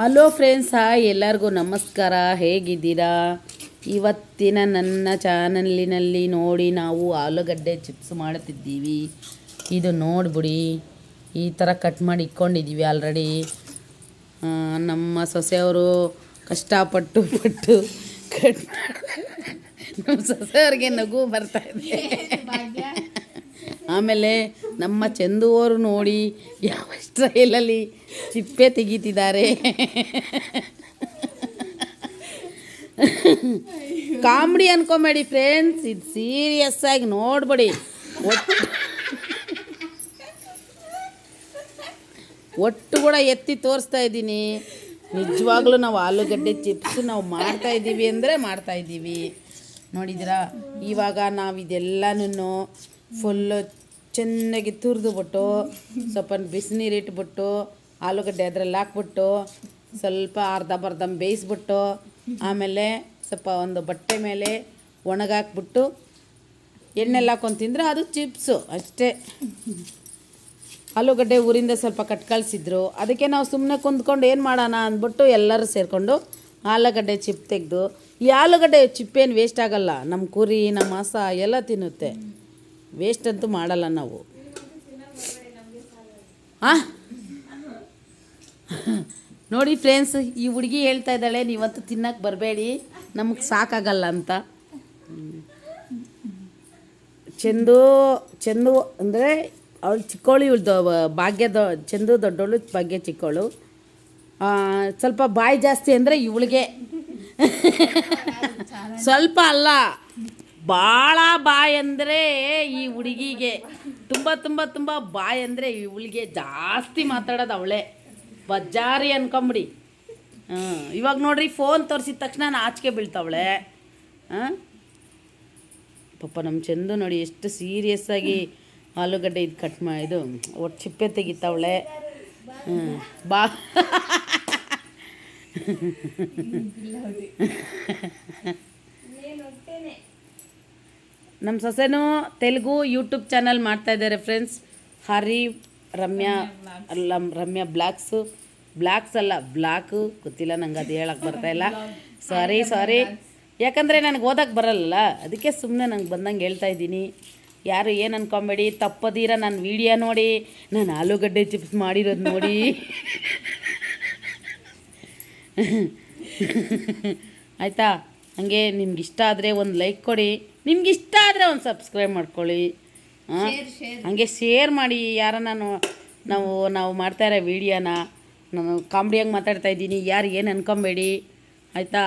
Hello friends hi ಎಲ್ಲರಿಗೂ ನಮಸ್ಕಾರ. ಹೇಗಿದ್ದೀರಾ? ಇವತ್ತಿನ ನನ್ನ ಚಾನಲಿನಲ್ಲಿ ನೋಡಿ ನಾವು ಆಲೂಗಡ್ಡೆ ಚಿಪ್ಸ್ ಮಾಡುತ್ತಿದ್ದೀವಿ. ಇದು ನೋಡ್ಬಿಡಿ, ಈ ಥರ ಕಟ್ ಮಾಡಿ ಇಟ್ಕೊಂಡಿದ್ದೀವಿ ಆಲ್ರೆಡಿ ನಮ್ಮ ಸೊಸೆಯವರು ಕಷ್ಟಪಟ್ಟು ಪಟ್ಟು ಕಟ್ ನಮ್ಮ ಸೊಸೆಯವ್ರಿಗೆ ನಗು ಬರ್ತಾ ಇದೆ. ಆಮೇಲೆ ನಮ್ಮ ಚಂದುವರು ನೋಡಿ ಯಾವ ಸ್ಟೈಲಲ್ಲಿ ಚಿಪ್ಪೆ ತೆಗೀತಿದ್ದಾರೆ. ಕಾಮಿಡಿ ಅನ್ಕೊಂಬೇಡಿ ಫ್ರೆಂಡ್ಸ್, ಇದು ಸೀರಿಯಸ್ ಆಗಿ ನೋಡ್ಬೇಡಿ. ಒಟ್ಟು ಕೂಡ ಎತ್ತಿ ತೋರಿಸ್ತಾ ಇದ್ದೀನಿ. ನಿಜವಾಗ್ಲೂ ನಾವು ಆಲೂಗಡ್ಡೆ ಚಿಪ್ಸ್ ನಾವು ಮಾಡ್ತಾ ಇದ್ದೀವಿ ಅಂದರೆ ಮಾಡ್ತಾ ಇದ್ದೀವಿ. ನೋಡಿದಿರಾ ಇವಾಗ ನಾವು ಇದೆಲ್ಲನೂ ಫುಲ್ಲು ಚೆನ್ನಾಗಿ ತುರಿದುಬಿಟ್ಟು ಸ್ವಲ್ಪ ಬಿಸಿನೀರು ಇಟ್ಬಿಟ್ಟು, ಆಲೂಗಡ್ಡೆ ಅದ್ರಲ್ಲಿ ಹಾಕ್ಬಿಟ್ಟು, ಸ್ವಲ್ಪ ಅರ್ಧ ಬೇಯಿಸ್ಬಿಟ್ಟು, ಆಮೇಲೆ ಸ್ವಲ್ಪ ಒಂದು ಬಟ್ಟೆ ಮೇಲೆ ಒಣಗಾಕ್ಬಿಟ್ಟು ಎಣ್ಣೆಲ್ಲ ಹಾಕೊಂಡು ತಿಂದರೆ ಅದು ಚಿಪ್ಸು ಅಷ್ಟೇ. ಆಲೂಗಡ್ಡೆ ಊರಿಂದ ಸ್ವಲ್ಪ ಕಟ್ ಕಳಿಸಿದ್ರು. ಅದಕ್ಕೆ ನಾವು ಸುಮ್ಮನೆ ಕುಂತ್ಕೊಂಡು ಏನು ಮಾಡೋಣ ಅಂದ್ಬಿಟ್ಟು ಎಲ್ಲರೂ ಸೇರಿಕೊಂಡು ಆಲೂಗಡ್ಡೆ ಚಿಪ್ ತೆಗೆದು, ಈ ಆಲೂಗಡ್ಡೆ ಚಿಪ್ಪೇನು ವೇಸ್ಟ್ ಆಗಲ್ಲ. ನಮ್ಮ ಕುರಿ ನಮ್ಮ ಮಾಸ ಎಲ್ಲ ತಿನ್ನುತ್ತೆ. ವೇಸ್ಟ್ ಅಂತೂ ಮಾಡಲ್ಲ ನಾವು. ಹಾಂ ನೋಡಿ ಫ್ರೆಂಡ್ಸ್ ಈ ಹುಡುಗಿ ಹೇಳ್ತಾ ಇದ್ದಾಳೆ ನೀವಂತೂ ತಿನ್ನಕ್ಕೆ ಬರಬೇಡಿ, ನಮಗೆ ಸಾಕಾಗಲ್ಲ ಅಂತ. ಚಂದು ಚಂದು ಅಂದರೆ ಅವಳು ಚಿಕ್ಕವಳು ಇವಳ್ದು ಭಾಗ್ಯದ ಚಂದು ದೊಡ್ಡವಳು ಭಾಗ್ಯ ಚಿಕ್ಕವಳು ಸ್ವಲ್ಪ ಬಾಯಿ ಜಾಸ್ತಿ ಅಂದರೆ ಇವಳಿಗೆ. ಸ್ವಲ್ಪ ಅಲ್ಲ. ಭಾಳ ಬಾಯ್ ಅಂದರೆ ಈ ಹುಡುಗಿಗೆ. ತುಂಬ ತುಂಬ ತುಂಬ ಬಾಯ್ ಅಂದರೆ ಇವಳಿಗೆ ಜಾಸ್ತಿ ಮಾತಾಡೋದು ಅವಳೇ. ಬಜ್ಜಾರಿ ಅನ್ಕೊಂಬಿಡಿ. ಹಾಂ ಇವಾಗ ನೋಡ್ರಿ ಫೋನ್ ತೋರಿಸಿದ ತಕ್ಷಣ ನಾಚಿಕೆ ಬೀಳ್ತಾವಳೆ. ಹಾಂ? ಪಾಪ ನಮ್ಮ ಚಂದು ನೋಡಿ ಎಷ್ಟು ಸೀರಿಯಸ್ ಆಗಿ ಆಲೂಗಡ್ಡೆ ಇದು ಕಟ್ ಮಾ ಇದು ಒಟ್ಟು ಚಿಪ್ಪೆ ತೆಗಿತಾವಳೆ. ಹ್ಞೂ ಬಾ. ನಮ್ಮ ಸೊಸೆನೂ ತೆಲುಗು ಯೂಟ್ಯೂಬ್ ಚಾನಲ್ ಮಾಡ್ತಾ ಇದ್ದಾರೆ ಫ್ರೆಂಡ್ಸ್ ಹರಿ, ರಮ್ಯಾ, ಅಲ್ಲ, ರಮ್ಯಾ ಬ್ಲಾಕ್ಸು ಬ್ಲಾಕ್ಸ್ ಅಲ್ಲ ಬ್ಲಾಕು ಗೊತ್ತಿಲ್ಲ, ನಂಗೆ ಅದು ಹೇಳಕ್ಕೆ ಬರ್ತಾ ಇಲ್ಲ. ಸಾರಿ ಸಾರಿ ಯಾಕಂದರೆ ನನಗೆ ಓದಕ್ಕೆ ಬರಲ್ಲ ಅದಕ್ಕೆ ಸುಮ್ಮನೆ ನಂಗೆ ಬಂದಂಗೆ ಹೇಳ್ತಾ ಇದ್ದೀನಿ. ಯಾರು ಏನು ಅನ್ಕೊಂಬೇಡಿ, ತಪ್ಪದೀರ ನನ್ನ ವಿಡಿಯೋ ನೋಡಿ, ನಾನು ಆಲೂಗಡ್ಡೆ ಚಿಪ್ಸ್ ಮಾಡಿರೋದು ನೋಡಿ. ಆಯಿತಾ? ಹಾಗೆ ನಿಮ್ಗೆ ಇಷ್ಟ ಆದರೆ ಒಂದು ಲೈಕ್ ಕೊಡಿ. ನಿಮ್ಗೆ ಇಷ್ಟ ಆದರೆ ಒಂದು ಸಬ್ಸ್ಕ್ರೈಬ್ ಮಾಡ್ಕೊಳ್ಳಿ. ಹಾಂ ಹಾಗೆ ಶೇರ್ ಮಾಡಿ ಯಾರನ್ನ ನಾವು ನಾವು ಮಾಡ್ತಾ ಇರೋ ವೀಡಿಯೋನ ನಾನು ಕಾಮಿಡಿಯಾಗಿ ಮಾತಾಡ್ತಾ ಇದ್ದೀನಿ ಯಾರು ಏನು ಅನ್ಕೊಂಬೇಡಿ. ಆಯಿತಾ?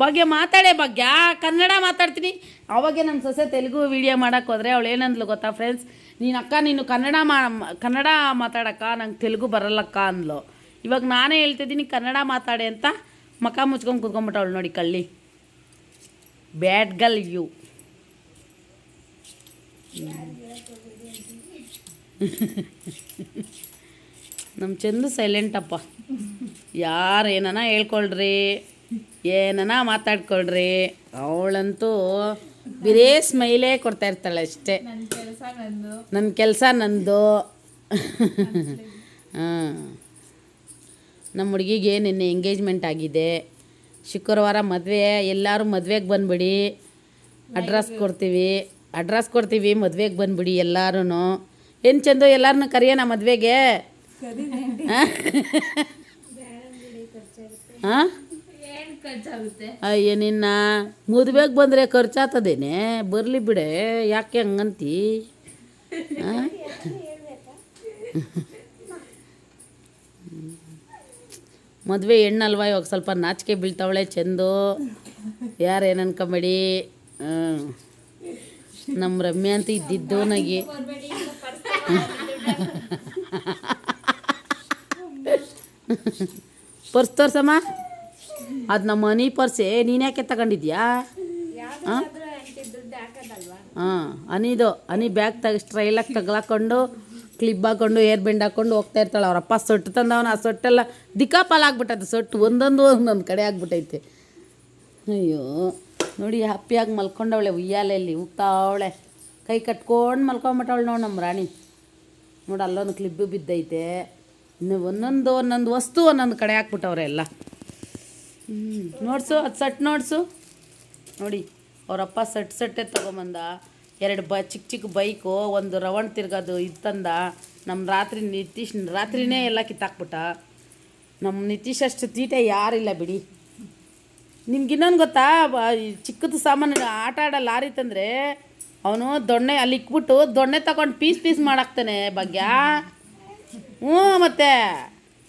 ಬಗ್ಗೆ ಮಾತಾಡೇ ಭಾಗ್ಯ ಕನ್ನಡ ಮಾತಾಡ್ತೀನಿ. ಅವಾಗೆ ನಮ್ಮ ಸೊಸೆ ತೆಲುಗು ವೀಡಿಯೋ ಮಾಡೋಕ್ಕೆ ಹೋದರೆ ಅವಳು ಏನಂದ್ಲು ಗೊತ್ತಾ ಫ್ರೆಂಡ್ಸ್ ನೀನು ಅಕ್ಕ ನೀನು ಕನ್ನಡ ಮಾ ಕನ್ನಡ ಮಾತಾಡಕ್ಕ ನಂಗೆ ತೆಲುಗು ಬರಲ್ಲಕ್ಕ ಅಂದ್ಲು. ಇವಾಗ ನಾನೇ ಹೇಳ್ತಿದ್ದೀನಿ ಕನ್ನಡ ಮಾತಾಡೆ ಅಂತ. ಮಕ ಮುಚ್ಕೊಂಡು ಕುತ್ಕೊಂಡ್ಬಿಟ್ಟವಳು ನೋಡಿ ಕಳ್ಳಿ. ಬ್ಯಾಡ್ ಗಲ್ ಯು ನಮ್ಮ ಚಂದ ಸೈಲೆಂಟಪ್ಪ ಯಾರು ಏನನ ಹೇಳ್ಕೊಳ್ರಿ ಏನನ ಮಾತಾಡ್ಕೊಳ್ರಿ ಅವಳಂತೂ ಬಿರೇ ಸ್ಮೈಲೇ ಕೊಡ್ತಾ ಇರ್ತಾಳೆ ಅಷ್ಟೇ. ನನ್ನ ಕೆಲಸ ನಂದು. ಹಾಂ ನಮ್ಮ ಹುಡುಗಿಗೆ ನಿನ್ನೆ ಎಂಗೇಜ್ಮೆಂಟ್ ಆಗಿದೆ. ಶುಕ್ರವಾರ ಮದುವೆ, ಎಲ್ಲರೂ ಮದುವೆಗೆ ಬಂದ್ಬಿಡಿ. ಅಡ್ರೆಸ್ ಕೊಡ್ತೀವಿ. ಅಡ್ರೆಸ್ ಕೊಡ್ತೀವಿ, ಮದುವೆಗೆ ಬಂದ್ಬಿಡಿ ಎಲ್ಲರೂ ಏನು ಚಂದು ಎಲ್ಲರನ್ನೂ ಕರೆಯೋಣ ಮದುವೆಗೆ? ಹಾಂ ಅಯ್ಯ, ನಿನ್ನ ಮದುವೆಗೆ ಬಂದರೆ ಖರ್ಚಾಗ್ತದೇನೆ ಬರಲಿ ಬಿಡೆ, ಯಾಕೆ ಹಂಗಂತಿ? ಆ? ಮದುವೆ ಹೆಣ್ಣಲ್ವ? ಇವಾಗ ಸ್ವಲ್ಪ ನಾಚಿಕೆ ಬೀಳ್ತಾವಳೆ ಚೆಂದು. ಯಾರು ಏನು ಅನ್ಕೊಂಬೇಡಿ ನಮ್ಮ ರಮ್ಯ ಅಂತ ಇದ್ದಿದ್ದು ನಗಿ ಪರ್ಸ್ ತೋರ್ಸಮ್ಮ. ಅದು ನಮ್ಮ ಮನಿ ಪರ್ಸೆ. ನೀನು ಯಾಕೆ ತಗೊಂಡಿದ್ಯಾ? ಹಾಂ ಹಾಂ ಅನಿದು ಅನಿ ಬ್ಯಾಗ್ ತಗ ಸ್ಟ್ರೈಲಾಗಿ ತಗ್ಲಾಕೊಂಡು ಕ್ಲಿಪ್ ಹಾಕೊಂಡು ಏರ್ ಬೆಂಡ್ ಹಾಕೊಂಡು ಹೋಗ್ತಾ ಇರ್ತಾಳೆ. ಅವರಪ್ಪ ಸೊಟ್ಟು ತಂದವನ, ಆ ಸೊಟ್ಟೆಲ್ಲ ದಿಕ್ಕಾಪಾಲ ಆಗ್ಬಿಟ್ಟೈತೆ ಸೊಟ್ಟು ಒಂದೊಂದು ಒಂದೊಂದು ಕಡೆ ಆಗ್ಬಿಟ್ಟೈತೆ. ಅಯ್ಯೋ, ನೋಡಿ, ಹ್ಯಾಪಿಯಾಗಿ ಮಲ್ಕೊಂಡವಳೆ ಉಯ್ಯಾಲೆಯಲ್ಲಿ ಉಗ್ತಾವಳೆ ಕೈ ಕಟ್ಕೊಂಡು ಮಲ್ಕೊಂಬಿಟ್ಟವಳು ನೋಡಿ ನಮ್ಮ ರಾಣಿ. ನೋಡಿ, ಅಲ್ಲೊಂದು ಕ್ಲಿಬ್ಬು ಬಿದ್ದೈತೆ. ಇನ್ನು ಒಂದೊಂದು ಒಂದೊಂದು ವಸ್ತು ಒಂದೊಂದು ಕಡೆ ಹಾಕ್ಬಿಟ್ಟವ್ರೆ ಎಲ್ಲ. ನೋಡ್ಸು, ಅದು ಸಟ್ ನೋಡ್ಸು. ನೋಡಿ ಅವರಪ್ಪ ಸಟ್ ಸಟ್ಟೆ ತೊಗೊಂಬಂದ. ಎರಡು ಬ ಚಿಕ್ಕ ಚಿಕ್ಕ ಬೈಕು ಒಂದು ರವಣ್ ತಿರ್ಗೋದು ಇದು ತಂದ ನಮ್ಮ ರಾತ್ರಿ ನಿತೀಶ್ ರಾತ್ರಿನೇ ಎಲ್ಲ ಕಿತ್ತಾಕ್ಬಿಟ್ಟ. ನಮ್ಮ ನಿತೀಶ್ ಅಷ್ಟು ತೀಟೆ ಯಾರಿಲ್ಲ ಬಿಡಿ. ನಿಮ್ಗೆ ಇನ್ನೊಂದು ಗೊತ್ತಾ? ಚಿಕ್ಕದು ಸಾಮಾನು ಆಟ ಆಡೋ ಲಾರಿ ತಂದರೆ ಅವನು ದೊಣ್ಣೆ ಅಲ್ಲಿ ಇಕ್ಬಿಟ್ಟು ದೊಣ್ಣೆ ತಗೊಂಡು ಪೀಸ್ ಪೀಸ್ ಮಾಡಾಕ್ತಾನೆ ಭಾಗ್ಯ. ಹ್ಞೂ ಮತ್ತೆ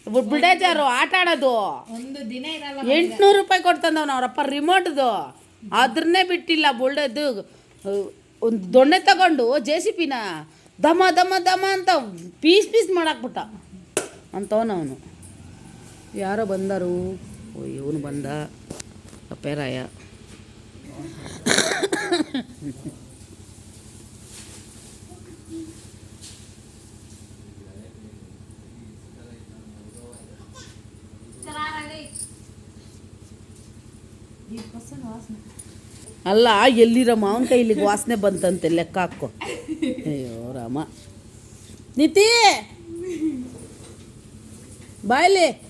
ಬುಲ್ಡೇಜರು ಆಟ ಆಡೋದು. ಎಂಟುನೂರು ದಿನ ಇರಲ್ಲ ಎಂಟ್ನೂರು ರೂಪಾಯಿ ಕೊಡ್ತಂದವನು ಅವರಪ್ಪ ರಿಮೋಟ್ದು. ಅದ್ರನ್ನೇ ಬಿಟ್ಟಿಲ್ಲ ಬುಲ್ಡೇದು. ದೊಣ್ಣೆ ತಗೊಂಡು ಜೆ ಸಿ ಪಿನ ದಮ ದಮ ದಮ ಅಂತ ಪೀಸ್ ಪೀಸ್ ಮಾಡಾಕ್ಬಿಟ್ಟ. ಅಂತವನವನು. ಯಾರೋ ಬಂದರು. ಓ ಇವನು ಬಂದ. ಅಪ್ಪೇರಾಯ ಅಲ್ಲ ಎಲ್ಲಿರೋ ಮಾವನ ಕೈಲಿ ವಾಸನೆ ಬಂತಂತೆ ಲೆಕ್ಕ ಹಾಕೋ. ಅಯ್ಯೋ ರಾಮ. ನಿತಿ! ಬಾಯ್ಲಿ.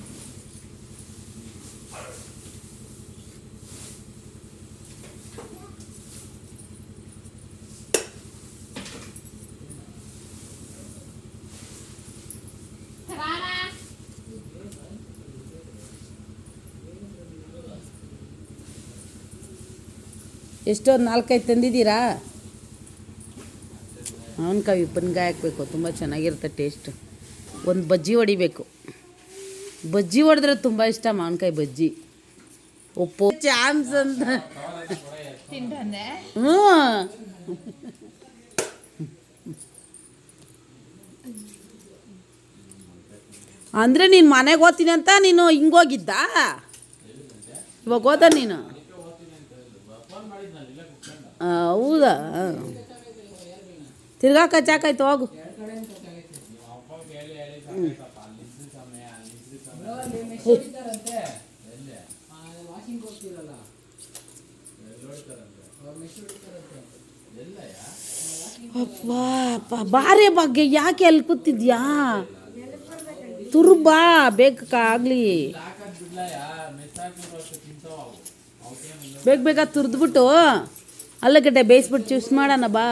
ಎಷ್ಟೊಂದು ನಾಲ್ಕೈದು ತಂದಿದ್ದೀರಾ? ಮಾವಿನಕಾಯಿ ಉಪ್ಪಿನಕಾಯಿ ಹಾಕಬೇಕು ತುಂಬ ಚೆನ್ನಾಗಿರುತ್ತೆ ಟೇಸ್ಟ್ ಒಂದು ಬಜ್ಜಿ ಹೊಡಿಬೇಕು. ಬಜ್ಜಿ ಹೊಡೆದ್ರೆ ತುಂಬ ಇಷ್ಟ ಮಾವಿನಕಾಯಿ ಬಜ್ಜಿ. ಉಪ್ಪು. ಚಾನ್ಸ್ ಅಂತ. ಹ್ಞೂ ಅಂದರೆ ನೀನು ಮನೆಗೆ ಓದ್ತೀನಿ ಅಂತ ನೀನು ಹಿಂಗೋಗಿದ್ದ ಇವಾಗ ಹೋದ ನೀನು? ಹೌದಾ? ತಿರ್ಗಾ ಕಚ್ಚಾಕಾಯ್ತು ಹೋಗು. ಅಪ್ಪ ಬಾರೆ ಬಗ್ಗೆ ಯಾಕೆ ಅಲ್ಲಿ ಕೂತಿದ್ಯಾ? ತುರುಬಾ ಬೇಕಾಗ್ಲಿ ಬೇಗ ಬೇಗ ತುರಿದ್ಬಿಟ್ಟು ಅಲ್ಲಗಡ್ಡೆ ಬೇಯಿಸ್ಬಿಟ್ಟು ಚ್ಯೂಸ್ ಮಾಡೋಣ ಬಾ.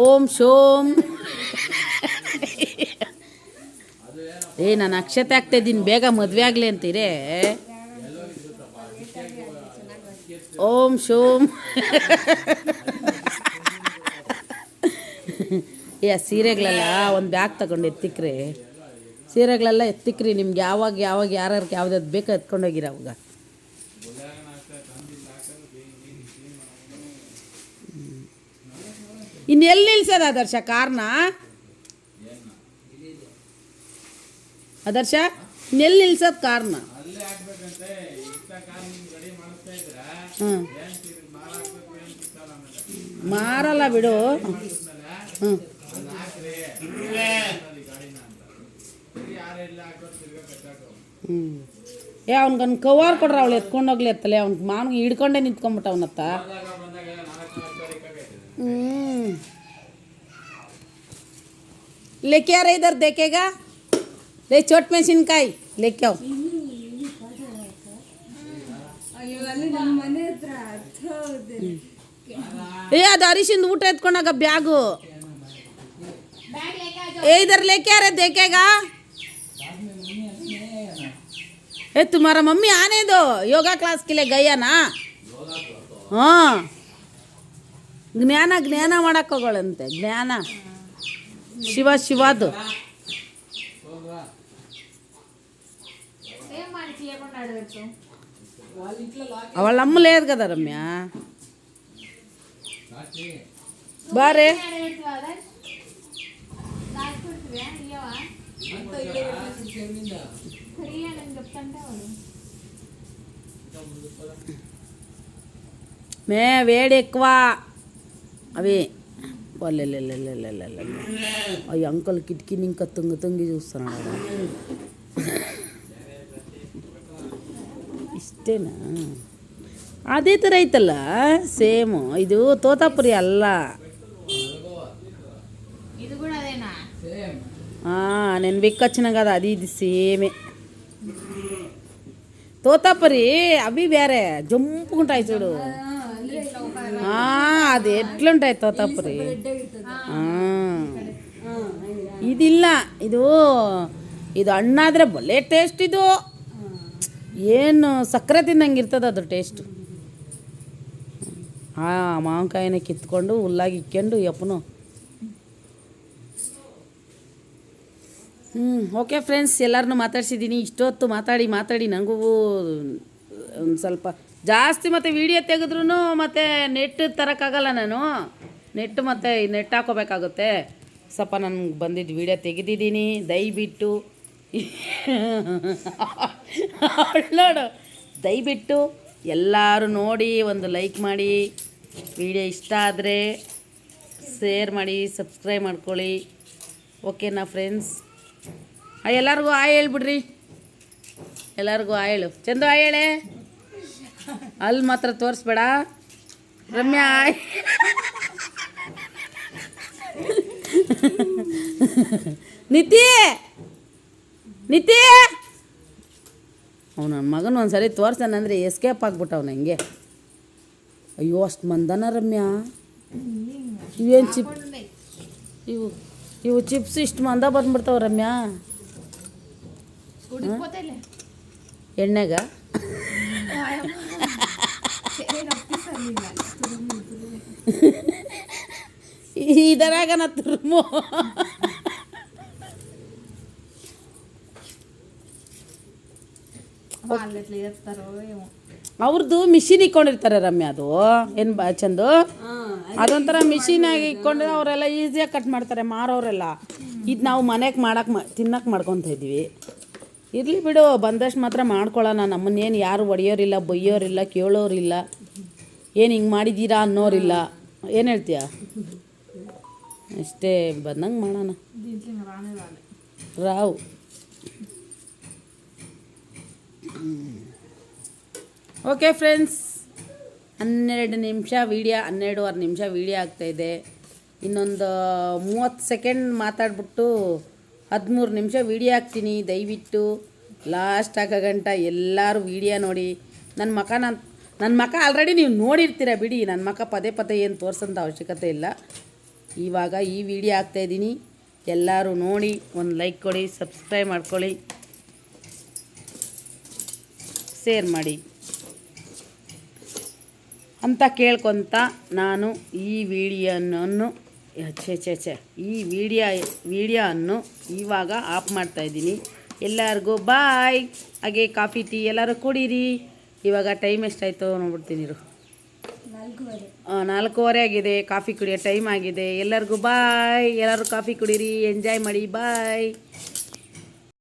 ಓಂ ಶೋಂ. ಏ, ನಾನು ಅಕ್ಷತೆ ಆಗ್ತಾ ಇದ್ದೀನಿ. ಬೇಗ ಮದುವೆ ಆಗಲಿ ಅಂತೀರೇ? ಓಂ ಶೋಂ. ಏ ಸೀರೆಗಳೆಲ್ಲ, ಒಂದು ಬ್ಯಾಗ್ ತಗೊಂಡು ಸೀರೆಗಳೆಲ್ಲ ಎತ್ತಿಕ್ರಿ, ನಿಮ್ಗೆ ಯಾವಾಗ ಯಾವಾಗ, ಯಾರ್ಯಾರಿಗೆ ಯಾವ್ದಾದ್ರು ಬೇಕೋ ಎತ್ಕೊಂಡೋಗಿರ ಅವಾಗ. ಇನ್ನು ಎಲ್ಲಿ ನಿಲ್ಸದ ಆದರ್ಶ? ಕಾರ್ನ? ಆದರ್ಶ ಇನ್ನೆಲ್ಲಿ ನಿಲ್ಸದ ಕಾರ್ನ? ಹ್ಞೂ ಮಾರಲ್ಲ ಬಿಡು. ಹ್ಞೂ ಏ ಅವ್ನ್ಗನ್ ಕವಾರ್ ಕೊಡ್ರ ಅವಳು ಎತ್ಕೊಂಡೋಗ್ಲಿ ಎತ್ತಲೆ ಅವ್ನ ಮಾವನ್ಗೆ ಹಿಡ್ಕೊಂಡೆ ನಿಂತ್ಕೊಂಬಿಟ್ಟವನತ್ತ ಹ್ಞೂ ಲೆಕ್ಕ್ಯಾರ ಇದಾರ ದೇಕೆಗ ಲೇ ಚೋಟ್ ಮೆಣಸಿನ್ಕಾಯಿ ಲೆಕ್ಕ್ಯಾವ ಏ ಅದು ಹರೀಶಿಂದ ಊಟ ಎತ್ಕೊಂಡಾಗ ಬ್ಯಾಗು ಏ ಇದರ ಲೆಕ್ಕ್ಯಾರ ದೇಕೆಗ ए तुम्हारा मम्मी आने दो योगा क्लास के लिए गया ना ಹಾಂ ಜ್ಞಾನ ಜ್ಞಾನ ಮಾಡಕ್ಕೆ ಹೋಗಳಂತೆ ಜ್ಞಾನ ಶಿವ ಶಿವದು ఏం మరి చేయకుండా అడగచ్చు ಅವಳ ಅಮ್ಮ లేదు కదా రమ్య బారే అడగచ్చు కదా దాచుకుంటువా ఇయ్యవా ఫ్రీ అని చెప్తాంటే వాడు మే వేడి ఎక్కువ అవి అవి అంకుల్ కిటికీని ఇంకా తుంగి తుంగి చూస్తున్నాడు ಇಷ್ಟೇನಾ ಅದೇ ಥರ ಐತಲ್ಲ ಸೇಮು ಇದು ತೋತಾಪುರಿ ಅಲ್ಲ ಇದು ಕೂಡ ಅದೇನಾ ಹಾಂ నేను బిక్కచ్చినాం కదా అది ఇది సేమే తోతాపరి అవి వేరే జంపుకుంటాయి చూడు ఆ, అది ఎట్లుంటాయి తోతాపరి ఆ. ಇದಿಲ್ಲ ಇದು ಇದು ಹಣ್ಣಾದ್ರೆ ಒಳ್ಳೆ ಟೇಸ್ಟ್ ಇದು ಏನು ಸಕ್ಕರೆ ತಿನ್ನಂಗೆ ಇರ್ತದೆ ಅದು ಟೇಸ್ಟು ಆ ಮಾವಿನಕಾಯಿನ ಕಿತ್ಕೊಂಡು ಹುಲ್ಲಾಗಿ ಇಕ್ಕೊಂಡು ಯಪ್ಪನು ಹ್ಞೂ ಓಕೆ ಫ್ರೆಂಡ್ಸ್ ಎಲ್ಲರನ್ನೂ ಮಾತಾಡ್ಸಿದ್ದೀನಿ ಇಷ್ಟೊತ್ತು ಮಾತಾಡಿ ಮಾತಾಡಿ ನನಗೂ ಒಂದು ಸ್ವಲ್ಪ ಜಾಸ್ತಿ ಮತ್ತು ವೀಡಿಯೋ ತೆಗೆದ್ರೂ ಮತ್ತು ನೆಟ್ ತರೋಕ್ಕಾಗಲ್ಲ ನಾನು. ನೆಟ್ ಮತ್ತು ನೆಟ್ ಹಾಕೋಬೇಕಾಗುತ್ತೆ. ಸ್ವಲ್ಪ ನನಗೆ ಬಂದಿದ್ದು ವೀಡಿಯೋ ತೆಗೆದಿದ್ದೀನಿ ದಯವಿಟ್ಟು ನೋಡು, ದಯವಿಟ್ಟು ಎಲ್ಲರೂ ನೋಡಿ ಒಂದು ಲೈಕ್ ಮಾಡಿ. ವಿಡಿಯೋ ಇಷ್ಟ ಆದರೆ ಶೇರ್ ಮಾಡಿ ಸಬ್ಸ್ಕ್ರೈಬ್ ಮಾಡ್ಕೊಳ್ಳಿ. ಓಕೆನಾ ಫ್ರೆಂಡ್ಸ್ ಎಲ್ಲರಿಗೂ ಆಯ್ ಹೇಳ್ಬಿಡ್ರಿ ಎಲ್ಲರಿಗೂ ಆಯ್ ಹೇಳು. ಚಂದು ಆಯ್ ಹೇಳೆ. ಅಲ್ಲಿ ಮಾತ್ರ ತೋರಿಸ್ಬೇಡ. ರಮ್ಯಾ ಆಯ್ ನಿತಿ ನಿತಿ ಅವ್ನು ಮಗನ ಒಂದು ಸರಿ ತೋರ್ಸನಂದ್ರೆ ಎಸ್ಕೇಪ್ ಆಗ್ಬಿಟ್ಟವನ ಹಂಗೆ. ಅಯ್ಯೋ, ಅಷ್ಟು ಮಂದನ ರಮ್ಯಾ. ಇವೇನು ಚಿಪ್ ಇವು ಇವು ಚಿಪ್ಸ್ ಇಷ್ಟು ಮಂದ ಬಂದ್ಬಿಡ್ತಾವ ರಮ್ಯಾ. ಎಣ್ಣೆಗ? ಇದರಾಗ ನಾ ತುರ್ಮು. ಅವ್ರದ್ದು ಮಿಷಿನ್ ಇಕ್ಕೊಂಡಿರ್ತಾರೆ ರಮ್ಯಾ ಅದು. ಏನು ಬಾ ಚಂದು? ಅದೊಂಥರ ಆಗಿ ಇಕ್ಕೊಂಡು ಅವರೆಲ್ಲ ಈಸಿಯಾಗಿ ಕಟ್ ಮಾಡ್ತಾರೆ ಮಾರೋರೆಲ್ಲ. ಇದು ನಾವು ಮನೆಗೆ ಮಾಡಕ್ಕೆ ತಿನ್ನಕ್ಕೆ ಮಾಡ್ಕೊತ ಇದ್ದೀವಿ ಇರಲಿ ಬಿಡು, ಬಂದಷ್ಟು ಮಾತ್ರ ಮಾಡ್ಕೊಳ್ಳೋಣ ನಮ್ಮನ್ನೇನು ಯಾರು ಒಡೆಯೋರಿಲ್ಲ, ಬೈಯೋರಿಲ್ಲ, ಕೇಳೋರಿಲ್ಲ. ಏನು ಹಿಂಗೆ ಮಾಡಿದ್ದೀರಾ ಅನ್ನೋರಿಲ್ಲ. ಏನು ಹೇಳ್ತೀಯ? ಅಷ್ಟೇ ಬಂದಂಗೆ ಮಾಡೋಣ. ರಾವ್ ಓಕೆ ಫ್ರೆಂಡ್ಸ್, ಹನ್ನೆರಡು ನಿಮಿಷ ವೀಡಿಯೋ, ಹನ್ನೆರಡೂವರೆ ನಿಮಿಷ ವೀಡಿಯೋ ಆಗ್ತಾಯಿದೆ ಇನ್ನೊಂದು ಮೂವತ್ತು ಸೆಕೆಂಡ್ ಮಾತಾಡ್ಬಿಟ್ಟು ಹದಿಮೂರು ನಿಮಿಷ ವೀಡಿಯೋ ಹಾಕ್ತೀನಿ. ದಯವಿಟ್ಟು ಲಾಸ್ಟ್ ಆಗೋ ಗಂಟ ಎಲ್ಲರೂ ವೀಡಿಯೋ ನೋಡಿ. ನನ್ನ ಮಕ ನಾನು ನನ್ನ ಮಕ ಆಲ್ರೆಡಿ ನೀವು ನೋಡಿರ್ತೀರ ಬಿಡಿ. ನನ್ನ ಮಕ ಪದೇ ಪದೇ ಏನು ತೋರಿಸೋಂಥ ಅವಶ್ಯಕತೆ ಇಲ್ಲ. ಇವಾಗ ಈ ವಿಡಿಯೋ ಹಾಕ್ತಾಯಿದ್ದೀನಿ ಎಲ್ಲರೂ ನೋಡಿ, ಒಂದು ಲೈಕ್ ಕೊಡಿ ಸಬ್ಸ್ಕ್ರೈಬ್ ಮಾಡ್ಕೊಳ್ಳಿ. ಶೇರ್ ಮಾಡಿ. ಅಂತ ಕೇಳ್ಕೊತ ನಾನು ಈ ವಿಡಿಯೋನನ್ನು ಛೇ ಛೇ ಛೇ. ಈ ವಿಡಿಯೋ ವಿಡಿಯೋವನ್ನು ಇವಾಗ ಆಫ್ ಮಾಡ್ತಾಯಿದ್ದೀನಿ ಎಲ್ಲರಿಗೂ ಬಾಯ್. ಹಾಗೆ ಕಾಫಿ ಟೀ ಎಲ್ಲರೂ ಕುಡೀರಿ. ಇವಾಗ ಟೈಮ್ ಎಷ್ಟಾಯಿತು ನೋಡ್ಬಿಡ್ತೀನಿ ಇರು. ನಾಲ್ಕೂವರೆ ಆಗಿದೆ. ಕಾಫಿ ಕುಡಿಯೋ ಟೈಮ್ ಆಗಿದೆ. ಎಲ್ಲರಿಗೂ ಬಾಯ್. ಎಲ್ಲರೂ ಕಾಫಿ ಕುಡೀರಿ. ಎಂಜಾಯ್ ಮಾಡಿ. ಬಾಯ್.